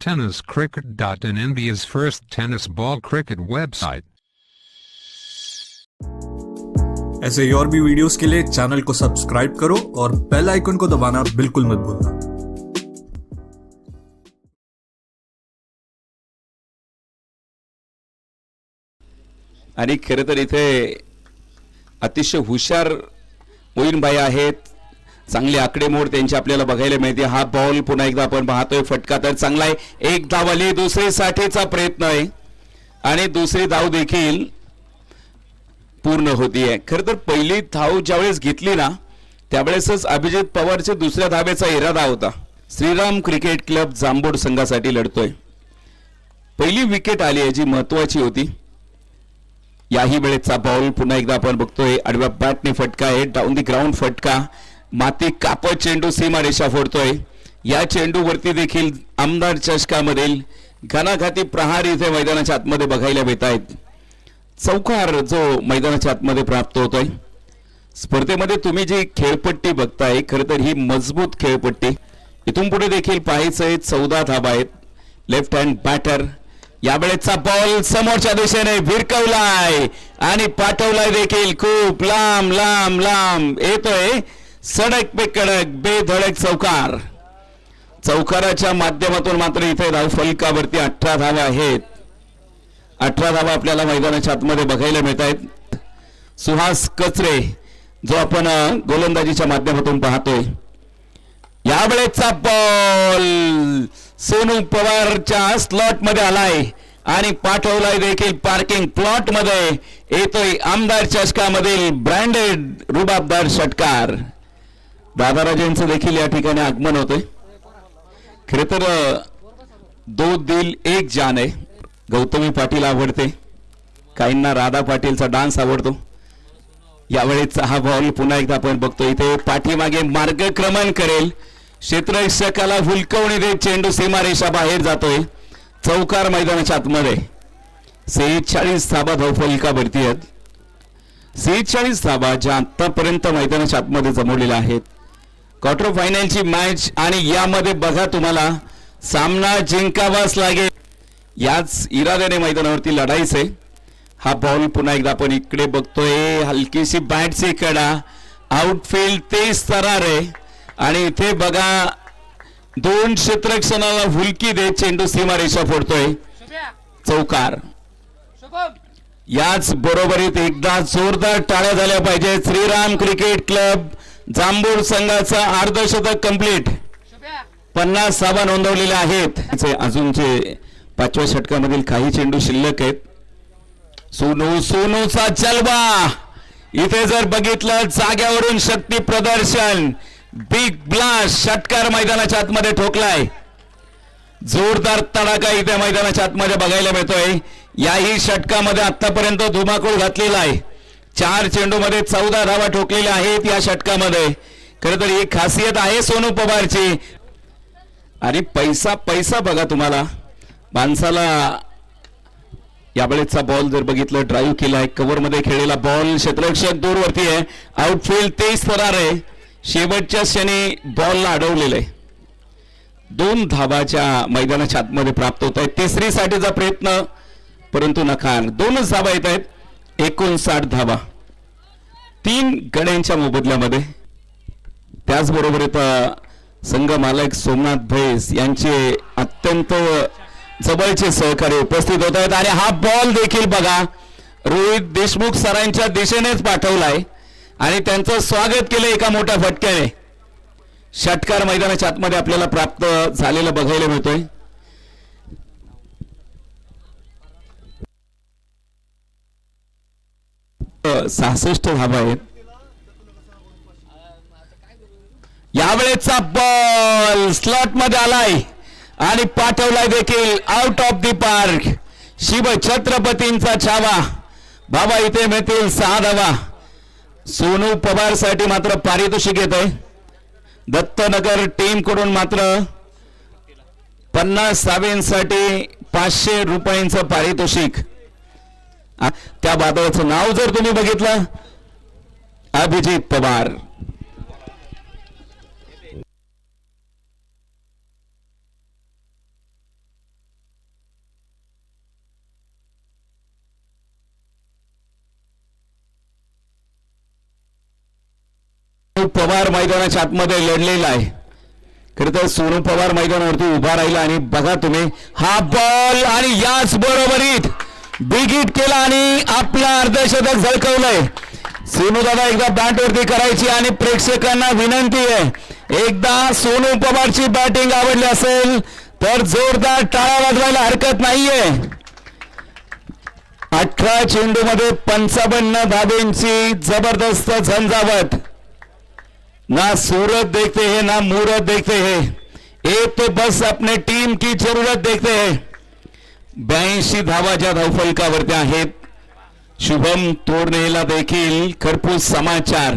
tenniscricket.in India's first tennis ball cricket website. ऐसे ही और भी वीडियोस के लिए चैनल को सब्सक्राइब करो और बेल आइकन को दबाना बिल्कुल मत भूलना आणि खरं तर इथे अतिशय हुशार मोईनबाई आहेत चांगली आकडेमोड त्यांची आपल्याला बघायला मिळते. हा बॉल पुन्हा एकदा आपण पाहतोय. फटका तर चांगला आहे. एक धाव आली दुसरी साठीचा प्रयत्न आहे. आणि दुसरी धाव देखील पूर्ण होतीये खरं तर पहिली धाव ज्यावेळेस घेतली ना त्यावेळेसच अभिजित पवारच्या दुसऱ्या धावेचा इरादा होता. श्रीराम क्रिकेट क्लब जांभोड संघासाठी लढतोय. पहिली विकेट आली आहे जी महत्वाची होती. याही वेळेचा बॉल पुन्हा एकदा आपण बघतोय. आडव्या बॅटने फटका आहे. डाऊन दी ग्राउंड फटका. माती कापत चेंडू सीमा रेषा फोडतोय. या चेंडूवरती देखील आमदार चषकामधील घनाघाती प्रहार इथे मैदानाच्या आतमध्ये बघायला मिळत आहेत चौकार जो मैदानाच्या आतमध्ये प्राप्त होतोय. स्पर्धेमध्ये तुम्ही जी खेळपट्टी बघताय खरं तर ही मजबूत खेळपट्टी. इथून पुढे देखील पाहायचंय चौदा धाबा आहेत. लेफ्ट हँड बॅटर यावेळेचा बॉल समोरच्या दिशेने भिरकवलाय आणि पाठवलाय देखील खूप लांब लांब लांब. येतोय सडक पे कडक बेधडक चौकार. चौकाराच्या माध्यमातून मात्र इथे धाव फलकावरती अठरा धावा आहेत. अठरा धावा आपल्याला मैदानाच्या आतमध्ये बघायला मिळत आहेत सुहास कचरे जो आपण गोलंदाजीच्या माध्यमातून पाहतोय. यावेळेचा बॉल सोनू पवारच्या स्लॉटमध्ये आलाय. आणि पाठवलाय देखील पार्किंग प्लॉटमध्ये. येतोय आमदार चषकामधील ब्रँडेड रुबाबदार षटकार. दादाराजेंचं देखील या ठिकाणी आगमन होतंय खरे तर दो दिल एक जान आहे गौतमी पाटील आवडते. काहींना राधा पाटीलचा डान्स आवडतो. यावेळेचा हा बॉल पुन्हा एकदा आपण बघतो. इथे पाठीमागे मार्गक्रमण करेल. क्षेत्ररक्षकाला हुलकवणी देत चेंडू सीमारेषा बाहेर जातोय. चौकार मैदानाच्या आतमध्ये. सेहेचाळीस धाबा धावफलकावरती आहेत. सेहेचाळीस धाबा ज्या आतापर्यंत मैदानाच्या आतमध्ये जमवलेल्या आहेत. क्वार्टर फायनलची मॅच आणि यामध्ये बघा तुम्हाला सामना जिंकावाच लागेल. याच इराद्याने मैदानावरती लढायचंय हा बॉल पुन्हा एकदा आपण इकडे बघतोय. हलकीशी बॅटची कडा आउटफील्ड तेच तरार आहे. आणि इथे बघा दोन क्षेत्रक्षणाला हुलकी देत चेंडू सीमारेषा फोडतोय. चौकार. याच बरोबरीत एकदा जोरदार टाळ्या झाल्या पाहिजे श्रीराम क्रिकेट क्लब. जांभूळ संघाचा अर्धशतक कंप्लीट पन्नास साबा नोंदवलेल्या आहेत. अजूनचे पाचव्या षटकामधील काही चेंडू शिल्लक आहेत. सोनू सोनूचा जलवा. इथे जर बघितलं जाग्यावरून शक्ती प्रदर्शन. बिग ब्लास्ट षटकार मैदानाच्या आतमध्ये ठोकलाय. जोरदार तडाखा इथे मैदानाच्या आतमध्ये बघायला मिळतोय. याही षटकामध्ये आतापर्यंत धुमाकूळ घातलेला आहे. चार चेंडूमध्ये चौदा धावा ठोकलेल्या आहेत या षटकामध्ये. खरं तर ही खासियत आहे सोनू पवारची. आणि पैसा पैसा बघा तुम्हाला. माणसाला यावेळेचा बॉल जर बघितलं ड्राईव्ह केला कव्हरमध्ये खेळलेला बॉल क्षेत्ररक्षक दूरवरती आहे. आउटफील्ड तेच फरार आहे. शेवटच्या क्षणी बॉलला अडवलेलं आहे. दोन धाबाच्या मैदानाच्या आतमध्ये प्राप्त होत आहेत. तिसरीसाठीचा प्रयत्न परंतु नकार. दोनच धाबा येत आहेत. एकोणसाठ धाबा तीन गड्यांच्या मोबदल्यामध्ये. त्याचबरोबर इथं संघ मालक सोमनाथ भैस यांचे अत्यंत जवळचे सहकारी उपस्थित होत आहेत. आणि हा बॉल देखील बघा रोहित देशमुख सरांच्या दिशेनेच पाठवलाय. आणि त्यांचं स्वागत केलं एका मोठ्या फटक्याने. षटकार मैदानाच्या आतमध्ये आपल्याला प्राप्त झालेलं बघायला मिळतोय. सहासष्ट धाबा आहेत. यावेळेचा बॉल स्लॉटमध्ये आलाय. आणि पाठवलाय देखील out of the park Shiv छत्रपतींचा छावा. बाबा इथे मिळतील सहा धावा. सोनू पवारसाठी मात्र पारितोषिक येत आहे दत्तनगर टीमकडून मात्र पन्नास सावेंसाठी पाचशे रुपयांचं पारितोषिक. त्या वादळाचं नाव जर तुम्ही बघितलं अभिजित पवार. पवार मैदानाच्या आतमध्ये लढलेला आहे. खरं तर सोनू पवार मैदानावरती उभा राहिला आणि बघा तुम्ही हा बॉल आणि याच बरोबरीत बिगिट केला आणि आपला अर्धशतक झळकवलंय. सोनू दादा एकदा बॅट वरती करायची आणि प्रेक्षकांना विनंती आहे. एकदा सोनू पवारची बॅटिंग आवडली असेल तर जोरदार टाळा वाजवायला हरकत नाहीये. अठरा चेंडू मध्ये पंचावन्न धाबेंची जबरदस्त झंझावत. ना सूरत देखते है ना मूरत देखते है. एक तो बस अपने टीम की जरूरत देखते हैं. ब्याऐंशी धावा ज्या धावफलकावरती आहेत. शुभम तोडणेला देखील खरपूस समाचार.